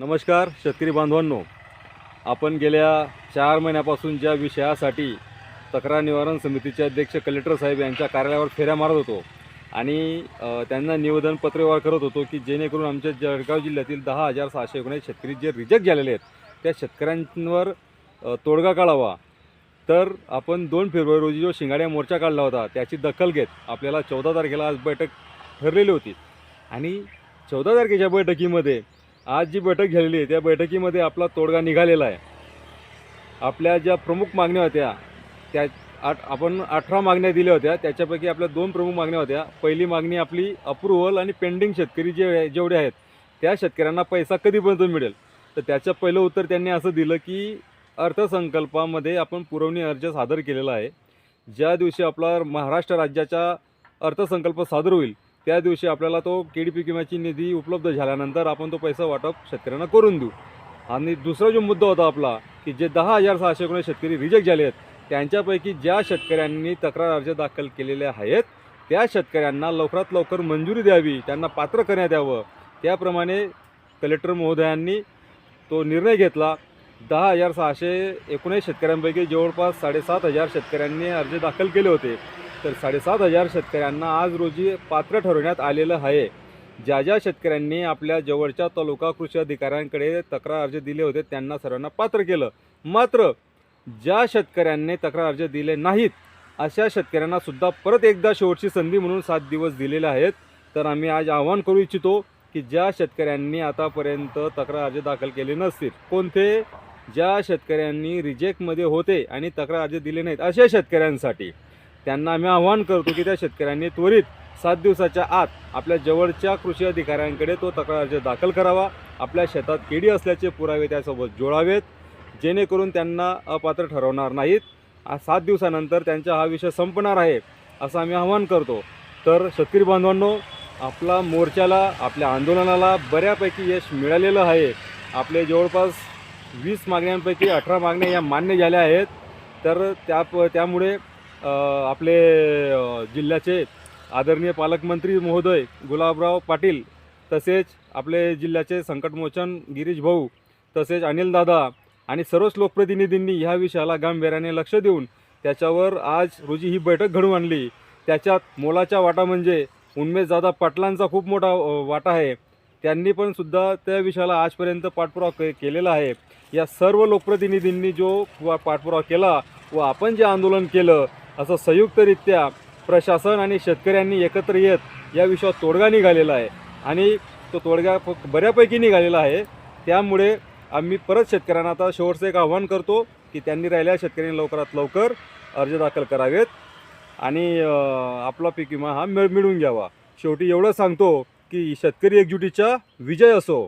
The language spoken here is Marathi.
नमस्कार शेतकरी बांधवांनो. आपण गेल्या चार महिन्यापासून ज्या विषयासाठी तक्रार निवारण समितीचे अध्यक्ष कलेक्टर साहेब यांच्या कार्यालयावर फेऱ्या मारत होतो आणि त्यांना निवेदनपत्र व्यवहार करत होतो की जेणेकरून आमच्या जळगाव जिल्ह्यातील दहा हजार सहाशे एकोणीस शेतकरी जे रिजेक्ट झालेले आहेत त्या शेतकऱ्यांवर तोडगा काढावा. तर आपण दोन फेब्रुवारी रोजी जो शिंगाड्या मोर्चा काढला होता त्याची दखल घेत आपल्याला चौदा तारखेला आज बैठक ठरलेली होती. आणि चौदा तारखेच्या बैठकीमध्ये आज जी बैठक झालेली आहे त्या बैठकीमध्ये आपला तोडगा निघालेला आहे. आपल्या ज्या प्रमुख मागण्या होत्या त्या आठ आपण अठरा मागण्या दिल्या होत्या त्याच्यापैकी आपल्या दोन प्रमुख मागण्या होत्या. पहिली मागणी आपली अप्रुव्हल आणि पेंडिंग शेतकरी जे जेवढे आहेत त्या शेतकऱ्यांना पैसा कधीपर्यंत मिळेल? तर त्याचं पहिलं उत्तर त्यांनी असं दिलं की अर्थसंकल्पामध्ये आपण पुरवणी अर्ज सादर केलेला आहे. ज्या दिवशी आपला महाराष्ट्र राज्याचा अर्थसंकल्प सादर होईल त्या दिवशी आपल्याला तो के डी किमाची निधी उपलब्ध झाल्यानंतर आपण तो पैसा वाटप शेतकऱ्यांना करून देऊ. आणि दुसरा जो मुद्दा होता आपला की जे दहा हजार सहाशे एकोणीस शेतकरी रिजेक्ट झाले आहेत त्यांच्यापैकी ज्या शेतकऱ्यांनी तक्रार अर्ज दाखल केलेले आहेत त्या शेतकऱ्यांना लवकरात लवकर मंजुरी द्यावी त्यांना पात्र करण्यात यावं. त्याप्रमाणे कलेक्टर महोदयांनी तो निर्णय घेतला. दहा हजार सहाशे एकोणीस शेतकऱ्यांपैकी जवळपास साडेसात हजार शेतकऱ्यांनी अर्ज दाखल केले होते. तर साडेसात हजार शेतकऱ्यांना आज रोजी पात्र ठरवण्यात आलेलं आहे. ज्या ज्या शेतकऱ्यांनी आपल्या जवळच्या तालुका कृषी अधिकाऱ्यांकडे तक्रार अर्ज दिले होते त्यांना सर्वांना पात्र केलं. मात्र ज्या शेतकऱ्यांनी तक्रार अर्ज दिले नाहीत अशा शेतकऱ्यांना सुद्धा परत एकदा शेवटची संधी म्हणून सात दिवस दिलेले आहेत. तर आम्ही आज आवाहन करू इच्छितो की ज्या शेतकऱ्यांनी आतापर्यंत तक्रार अर्ज दाखल केले नसतील कोणते? ज्या शेतकऱ्यांनी रिजेक्टमध्ये होते आणि तक्रार अर्ज दिले नाहीत अशा शेतकऱ्यांसाठी. त्यांना आम्ही आवाहन करतो की त्या शेतकऱ्यांनी त्वरित सात दिवसाच्या आत आपल्या जवळच्या कृषी अधिकाऱ्यांकडे तो तक्रार अर्ज दाखल करावा. आपल्या शेतात केडी असल्याचे पुरावे त्यासोबत जोडावेत जेणेकरून त्यांना अपात्र ठरवणार नाहीत. सात दिवसानंतर त्यांचा हा विषय संपणार आहे असं आम्ही आवाहन करतो. तर शेतकरी बांधवांनो आपला मोर्चाला आपल्या आंदोलनाला बऱ्यापैकी यश मिळालेलं आहे. आपले जवळपास वीस मागण्यांपैकी अठरा मागण्या या मान्य झाल्या आहेत. तर त्या त्यामुळे आपले जिल्ह्याचे आदरणीय पालकमंत्री महोदय गुलाबराव पाटील तसेच आपले जिल्ह्याचे संकटमोचन गिरीश भाऊ तसेच अनिलदादा आणि सर्वच लोकप्रतिनिधींनी ह्या विषयाला गांभीर्याने लक्ष देऊन त्याच्यावर आज रोजी ही बैठक घडवून आणली. त्याच्यात मोलाचा वाटा म्हणजे उन्मेशदादा पाटलांचा खूप मोठा वाटा आहे. त्यांनी पण सुद्धा त्या विषयाला आजपर्यंत पाठपुरावा के केलेला आहे. या सर्व लोकप्रतिनिधींनी जो पाठपुरावा केला व आपण जे आंदोलन केलं असं संयुक्तरित्या प्रशासन आणि शेतकऱ्यांनी एकत्र येत या विषयावर तोडगा निघालेला आहे. आणि तो तोडगा बऱ्यापैकी निघालेला आहे. त्यामुळे आम्ही परत शेतकऱ्यांना आता शेवटचं एक आव्हान करतो की त्यांनी राहिल्या शेतकऱ्यांनी लवकरात लवकर अर्ज दाखल करावेत. आणि आपला पीक विमा हा मिळ मिळून घ्यावा. शेवटी एवढं सांगतो की शेतकरी एकजुटीचा विजय असो.